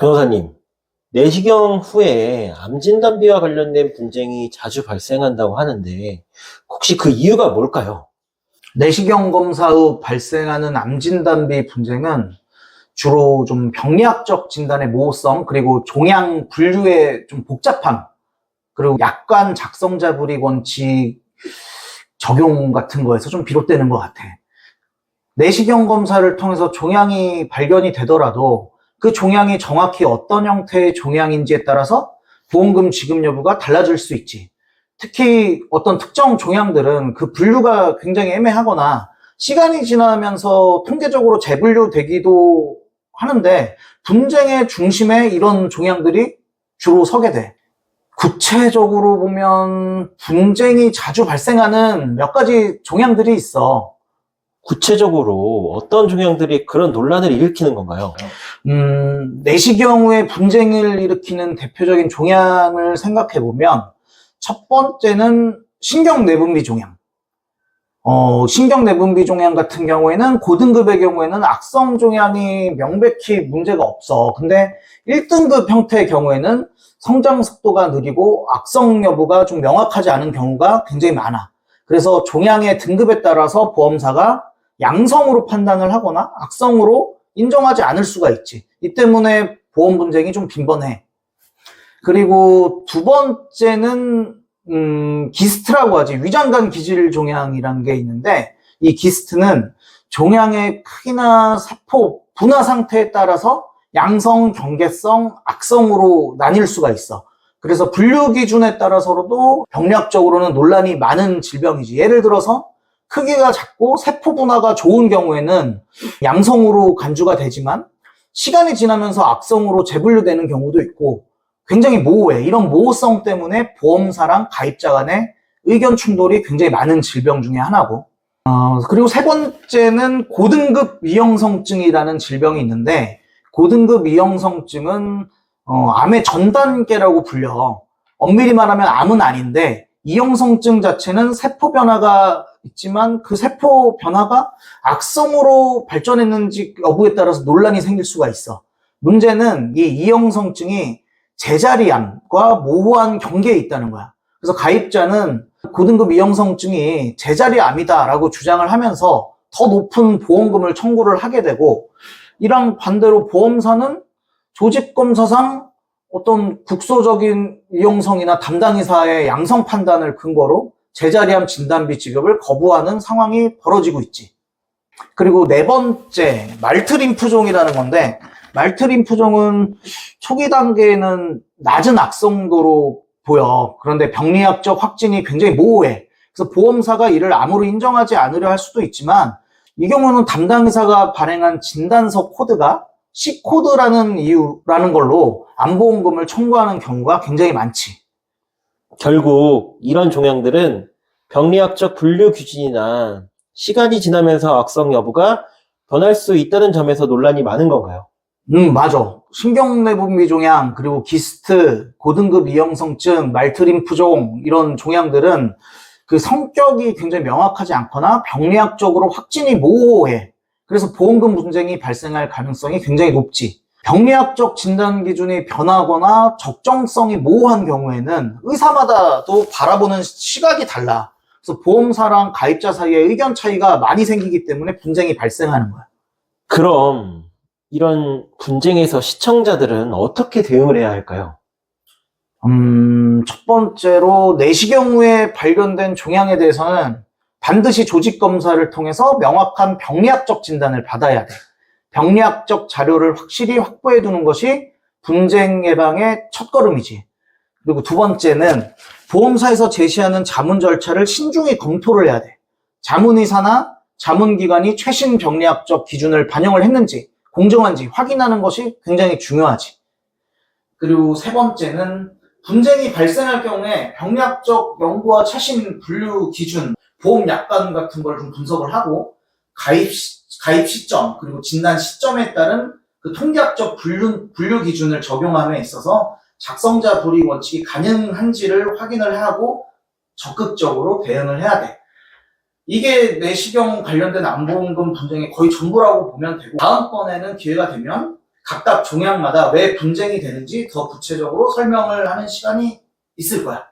변호사님, 내시경 후에 암 진단비와 관련된 분쟁이 자주 발생한다고 하는데 혹시 그 이유가 뭘까요? 내시경 검사 후 발생하는 암 진단비 분쟁은 주로 좀 병리학적 진단의 모호성, 그리고 종양 분류의 좀 복잡함, 그리고 약관 작성자 불이익 원칙 적용 같은 거에서 좀 비롯되는 것 같아. 내시경 검사를 통해서 종양이 발견이 되더라도 그 종양이 정확히 어떤 형태의 종양인지에 따라서 보험금 지급 여부가 달라질 수 있지. 특히 어떤 특정 종양들은 그 분류가 굉장히 애매하거나 시간이 지나면서 통계적으로 재분류되기도 하는데 분쟁의 중심에 이런 종양들이 주로 서게 돼. 구체적으로 보면 분쟁이 자주 발생하는 몇 가지 종양들이 있어. 구체적으로 어떤 종양들이 그런 논란을 일으키는 건가요? 음, 내시경우에 분쟁을 일으키는 대표적인 종양을 생각해 보면 첫 번째는 신경 내분비 종양. 어, 신경 내분비 종양 같은 경우에는 고등급의 경우에는 악성 종양이 명백히 문제가 없어. 근데 1등급 형태의 경우에는 성장 속도가 느리고 악성 여부가 좀 명확하지 않은 경우가 굉장히 많아. 그래서 종양의 등급에 따라서 보험사가 양성으로 판단을 하거나 악성으로 인정하지 않을 수가 있지. 이 때문에 보험 분쟁이 좀 빈번해. 그리고 두 번째는 음, 기스트라고 하지. 위장관 기질 종양이라는 게 있는데 이 기스트는 종양의 크기나 세포, 분화 상태에 따라서 양성, 경계성, 악성으로 나뉠 수가 있어. 그래서 분류 기준에 따라서도 병리학적으로는 논란이 많은 질병이지. 예를 들어서 크기가 작고 세포 분화가 좋은 경우에는 양성으로 간주가 되지만 시간이 지나면서 악성으로 재분류되는 경우도 있고 굉장히 모호해. 이런 모호성 때문에 보험사랑 가입자 간의 의견 충돌이 굉장히 많은 질병 중에 하나고. 어, 그리고 세 번째는 고등급 위형성증이라는 질병이 있는데 고등급 위형성증은 어, 암의 전 단계라고 불려. 엄밀히 말하면 암은 아닌데 이형성증 자체는 세포 변화가 있지만 그 세포 변화가 악성으로 발전했는지 여부에 따라서 논란이 생길 수가 있어. 문제는 이 이형성증이 제자리암과 모호한 경계에 있다는 거야. 그래서 가입자는 고등급 이형성증이 제자리암이다라고 주장을 하면서 더 높은 보험금을 청구를 하게 되고 이랑 반대로 보험사는 조직검사상 어떤 국소적인 이용성이나 담당이사의 양성 판단을 근거로 제자리암 진단비 지급을 거부하는 상황이 벌어지고 있지. 그리고 네 번째, 말트림프종이라는 건데, 말트림프종은 초기 단계에는 낮은 악성도로 보여. 그런데 병리학적 확진이 굉장히 모호해. 그래서 보험사가 이를 암으로 인정하지 않으려 할 수도 있지만, 이 경우는 담당 의사가 발행한 진단서 코드가 C코드라는 이유라는 걸로 암보험금을 청구하는 경우가 굉장히 많지. 결국 이런 종양들은 병리학적 분류 기준이나 시간이 지나면서 악성 여부가 변할 수 있다는 점에서 논란이 많은 건가요? 음, 맞아. 신경내분비 종양, 그리고 기스트, 고등급 이형성증, 말트림프종, 이런 종양들은 그 성격이 굉장히 명확하지 않거나 병리학적으로 확진이 모호해. 그래서 보험금 분쟁이 발생할 가능성이 굉장히 높지. 병리학적 진단 기준이 변하거나 적정성이 모호한 경우에는 의사마다도 바라보는 시각이 달라. 그래서 보험사랑 가입자 사이에 의견 차이가 많이 생기기 때문에 분쟁이 발생하는 거야. 그럼 이런 분쟁에서 시청자들은 어떻게 대응을 해야 할까요? 음, 첫 번째로 내시경 후에 발견된 종양에 대해서는 반드시 조직 검사를 통해서 명확한 병리학적 진단을 받아야 돼. 병리학적 자료를 확실히 확보해 두는 것이 분쟁 예방의 첫걸음이지. 그리고 두 번째는 보험사에서 제시하는 자문 절차를 신중히 검토를 해야 돼. 자문의사나 자문기관이 최신 병리학적 기준을 반영을 했는지, 공정한지 확인하는 것이 굉장히 중요하지. 그리고 세 번째는 분쟁이 발생할 경우에 병리학적 연구와 최신 분류 기준, 보험 약관 같은 걸 좀 분석을 하고 가입, 시- 가입 시점 그리고 진단 시점에 따른 그 통계학적 분류, 분류 기준을 적용함에 있어서 작성자 불이익 원칙이 가능한지를 확인을 하고 적극적으로 대응을 해야 돼. 이게 내시경 관련된 암보험금 분쟁의 거의 전부라고 보면 되고 다음번에는 기회가 되면 각각 종양마다 왜 분쟁이 되는지 더 구체적으로 설명을 하는 시간이 있을 거야.